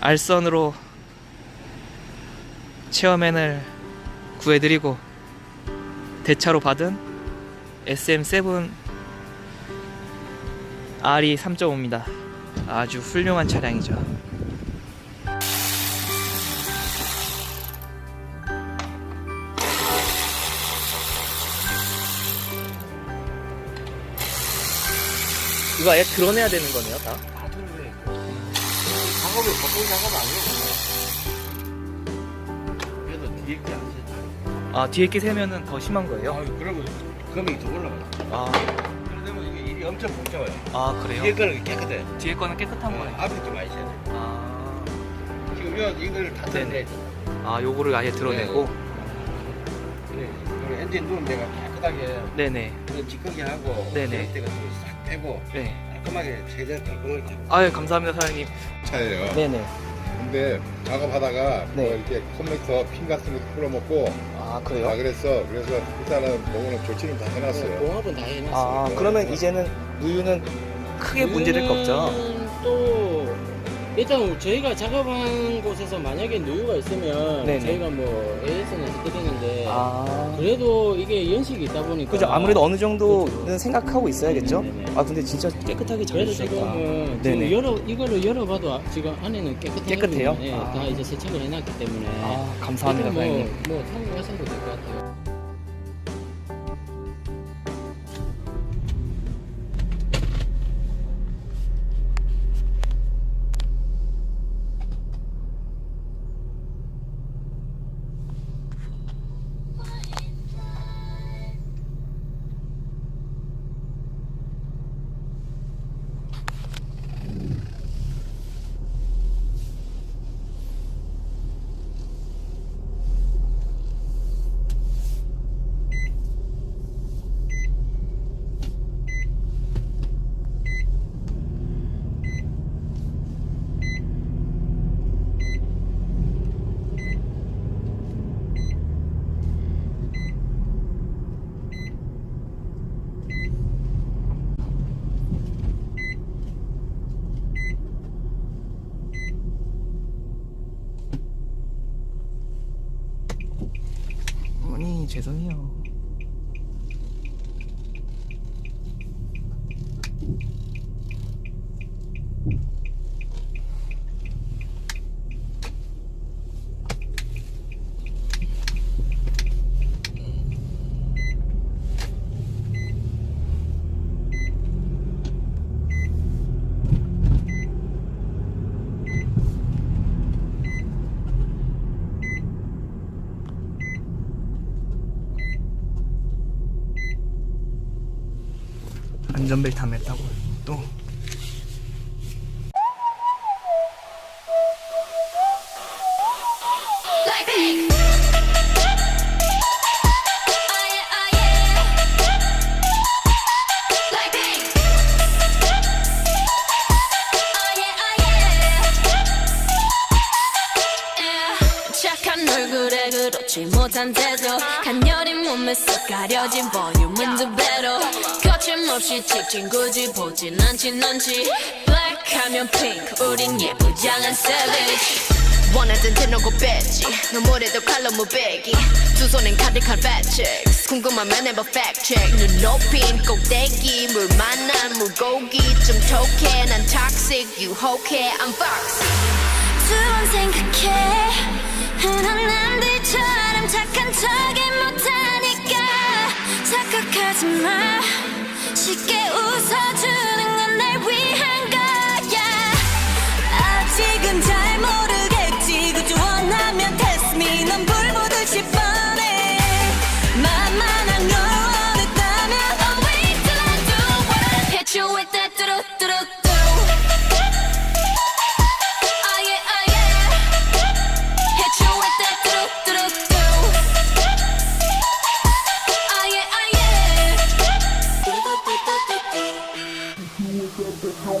알선으로 체어맨을 구해드리고 대차로 받은 SM7 RE 3.5입니다. 아주 훌륭한 차량이죠. 이거 아예 드러내야 되는 거네요, 다. 작업이 보통 작업 아니고 그래도 뒤에 게안 세. 아 뒤에 게 세면은 더 심한 거예요? 아 그러면 금액이 더 올라가요. 아, 그러면 이게 일이 엄청 복잡해요. 아 뒤에 그래요? 거는 깨끗해. 뒤에 거는 깨끗한 거예요. 앞에 좀 많이 돼. 아, 지금 요 이거를 다. 드러내야 돼. 아 요거를 아예 드러내고. 그래. 그리고 엔진 누르면 내가 깨끗하게 네네. 그런 찌꺼기 하고 네네. 때가 싹 빼고 네. 깔끔하게 제대로 깔끔하게 잡고. 아유 감사합니다 사장님. 차예요. 네네. 근데 작업하다가 네. 뭐 이렇게 컴렉터 핀 같은 것도 풀어먹고 아 다 그래요? 그랬어. 그래서 일단은 뭐는 조치는 다 해놨어요. 공합은 다 해놨어요. 아 그러면 이제는 누유는 크게 문제될 거 없죠? 우유는 또 일단 저희가 작업한 곳에서 만약에 누유가 있으면 네네. 저희가 뭐 AS는 해드리는데 아. 그래도 이게 연식이 있다 보니까 그죠 아무래도 어느 정도는 생각하고 있어야겠죠? 네네네. 아 근데 진짜 깨끗하게 잘 그래서 해주셨다. 지금은 네네. 지금 열어 이거를 열어봐도 아- 지금 안에는 깨끗해요. 깨끗해요? 네, 아. 다 이제 세척을 해놨기 때문에 아 감사합니다 뭐, 사장님. 뭐 참고하셔도 될 것 같아요. 어머니 죄송해요. 안전벨트 안 맸다고 그렇지 못한 태도 간녀린 몸에 쏙 가려진 볼륨은 두 배로. 거침없이 찍힌 굳이 보진 않지 Black 하면 pink 우린 예쁘장한 savage. 원하던 대놓고 뺐지. 너무래도 칼로 무배기. 두 손엔 가득한 checks 궁금하면 해봐 check. 눈 높인 꼭대기 물 만난 물고기. 좀 톡해 난 toxic 유혹해 I'm foxy. 두번 생각해. 흔한 남들 처럼 착한 척이 못하니까 착각하지 마. 쉽게 웃어주는 건 날 위한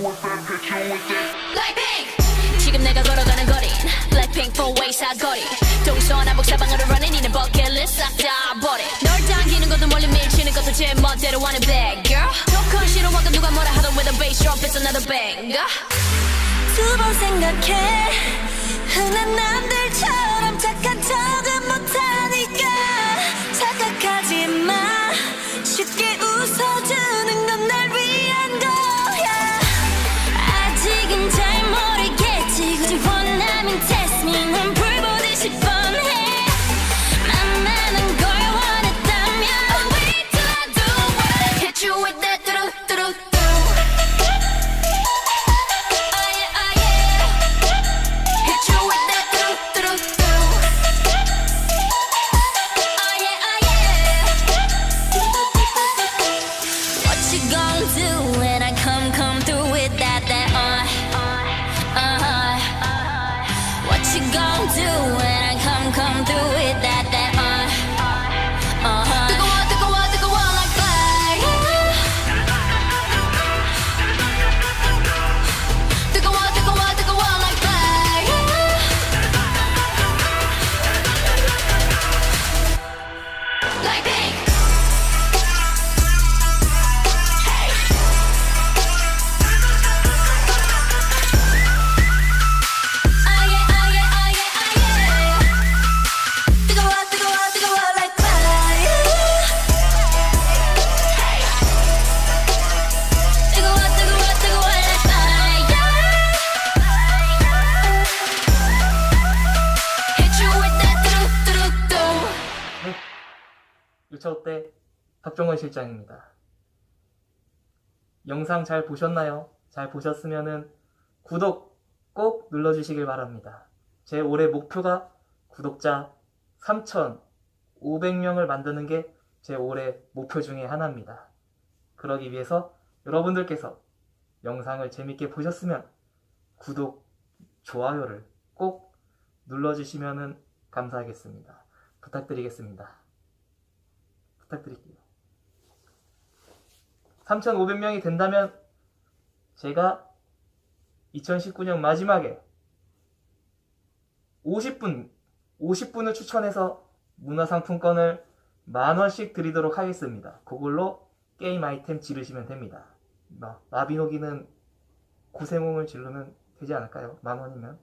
Blackpink 지금 내가 걸어가는 거린 Blackpink four way 사거리 동서남북 사방으로 running 이는 버킷리스트 싹다 버려 널 당기는 것도 멀리 밀치는 것도 제 멋대로 하는 bad girl. 조금 싫어하고 누가 뭐라 하던 with a bass drop it's another banger. 두번 생각해. 흔한 남들처럼 1차 때 박종원 실장입니다. 영상 잘 보셨나요? 잘 보셨으면은 구독 꼭 눌러주시길 바랍니다. 제 올해 목표가 구독자 3,500명을 만드는 게 제 올해 목표 중에 하나입니다. 그러기 위해서 여러분들께서 영상을 재밌게 보셨으면 구독, 좋아요를 꼭 눌러주시면 감사하겠습니다. 부탁드리겠습니다. 부탁드릴게요. 3,500명이 된다면 제가 2019년 마지막에 50분, 50분을 추천해서 문화상품권을 만원씩 드리도록 하겠습니다. 그걸로 게임 아이템 지르시면 됩니다. 마- 마비노기는 구세몽을 지르면 되지 않을까요? 만원이면?